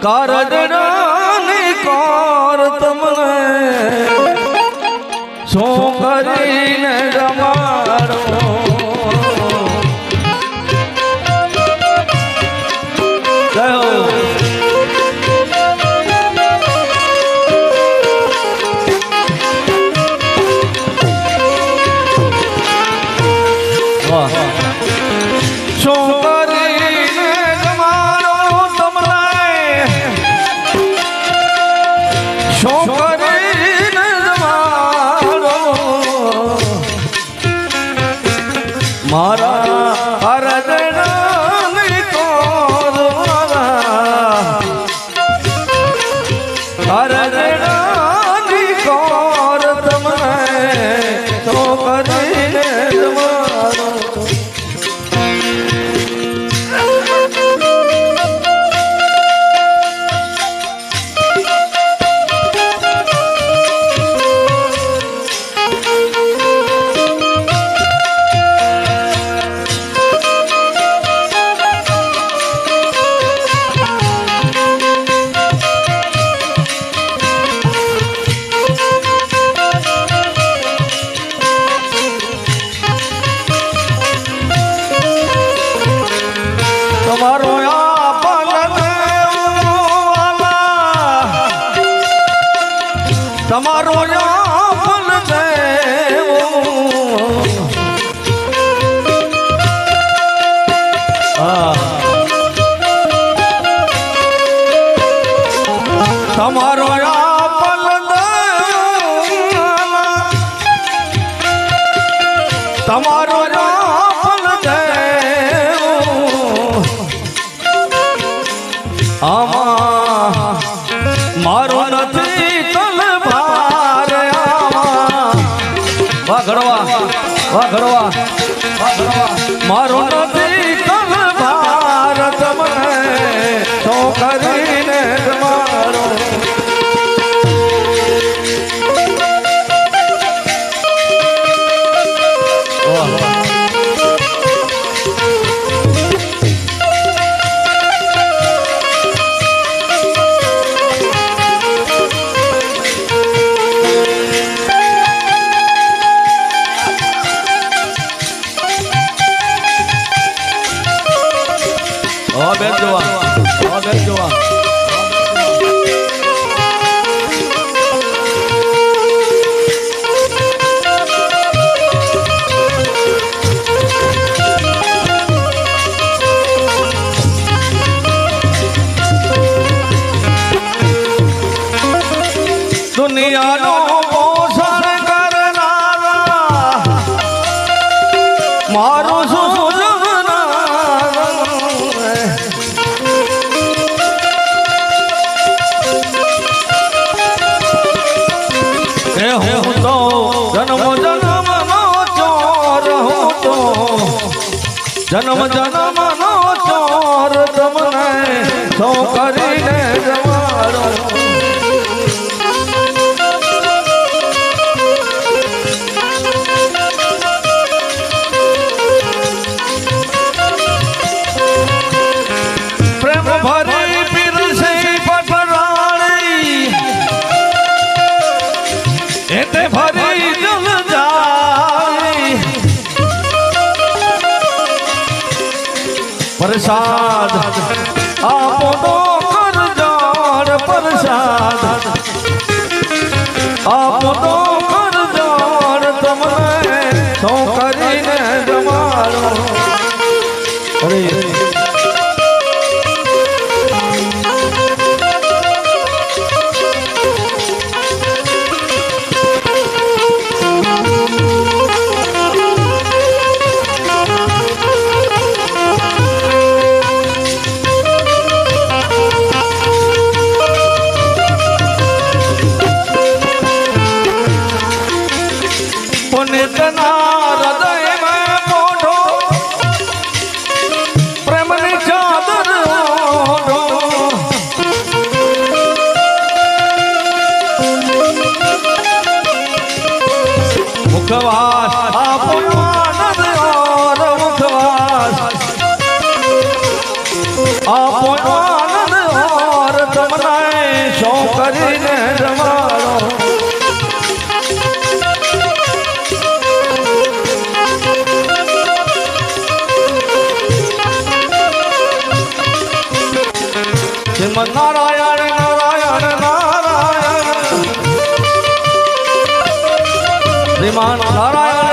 કારડની core તમને શું કરીને તમારો રામ. તમારો ઘડવા મારો નથી ભારત મને. તો કરીને જોવા દુનિયાનો પોષણ કરનારા મારું શું તો જન્મ જન્મનો ચોર હું તો જન્મ જન્મનો પ્રસાદ. આપો તો કરજાર પ્રસાદ. આપો તો કરજાર તમને તો કરીને જમાડો. અરે મુખવાસ આપો આનંદ ઓર મુખવાસ. આપો આનંદ ઓર તમને શો કરીને જમાડો શ્રીમાન નારાયણ.